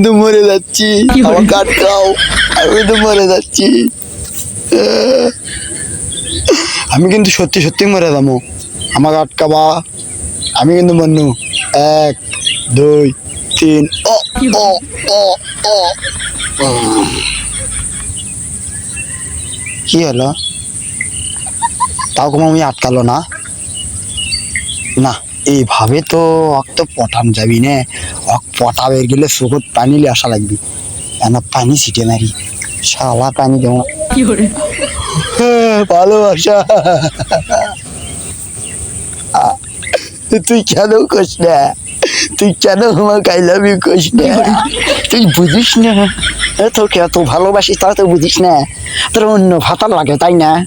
কিন্তু মরে যাচ্ছি। আমার কাঠ খাও আমি তো মরে যাচ্ছি। আমি কিন্তু সত্যি সত্যি মরে যাব। আমার আটকাবা। আমি কিন্তু মরনু। এক দুই তিন ও ও ও ও। কি হলো? তাও কোনো আমি আটকালো না? না। এইভাবে তো অক তো পটান যাবি না। অক পটাবে গেলে চোখত পানি লিয়ে আসা লাগবি। কেন পানি ছিটে মারি। শালা পানি দেবো। হ্যাঁ, ভালোবাসা। আ, তুই কেন কস না? তুই কেন আমার ইউ কস না? তুই বুঝিস না? তোকে এত ভালোবাসিস তাও তো বুঝিস না? তোর অন্য ভাতা লাগে তাই না?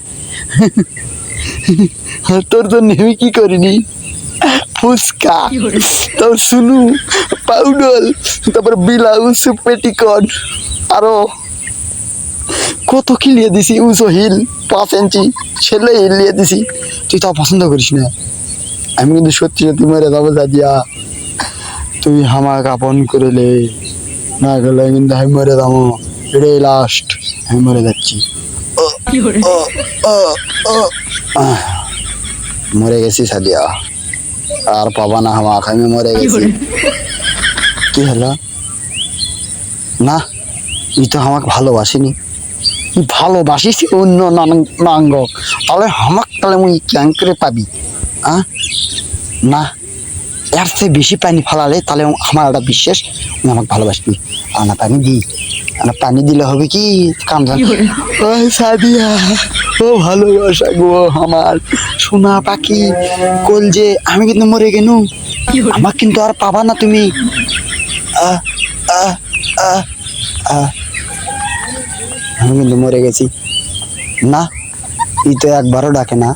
তোর তো আমি কি করিনি? ফুচকা তোর সুনু পাউডল তারপর ব্লাউজ পেটিকট আরও কত কি লিয়ে দিছি উঁচু হিল পাঁচ ইঞ্চি ছেলে হিল লিয়ে দিছি। তুই তাও পছন্দ করিস না। আমি কিন্তু সত্যি সত্যি মরে যাব দাদিয়া তুই আমাকে আপন করিলে না গেলে কিন্তু আমি মরে যাব। এটাই লাস্ট আমি মরে যাচ্ছি। মরে গেছি সাদিয়া আর পাবা না আমাকে আমি মরে গেছি। কি হলো? না ই তো আমাকে ভালোবাসিনি। ভালোবাসিস অন্য নাঙ্গ। তাহলে আমাক তাহলে মুই ক্যাং করে পাবি? আ? না এর চেয়ে বেশি পানি ফালালে তাহলে আমার একটা বিশ্বাস উনি আমাকে ভালোবাসবি আনা পানি দিই। আর না পানি দিলে হবে কি? ও সাদিয়া ভালোবাসা গো আমার। সোনা পাখি কল যে আমি কিন্তু মরে গেল আমার কিন্তু আর পাবা না তুমি। আমি কিন্তু মরে গেছি। না ই তো একবারও ডাকে না।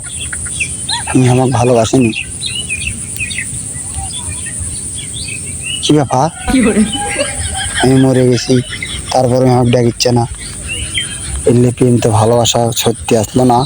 আমি আমাকে ভালোবাসিনি। কি ব্যাপার? আমি মরে গেছি তারপরে আমাকে ডাকিচ্ছে না। এলে প্রেম তো ভালোবাসা সত্যি আসলো না।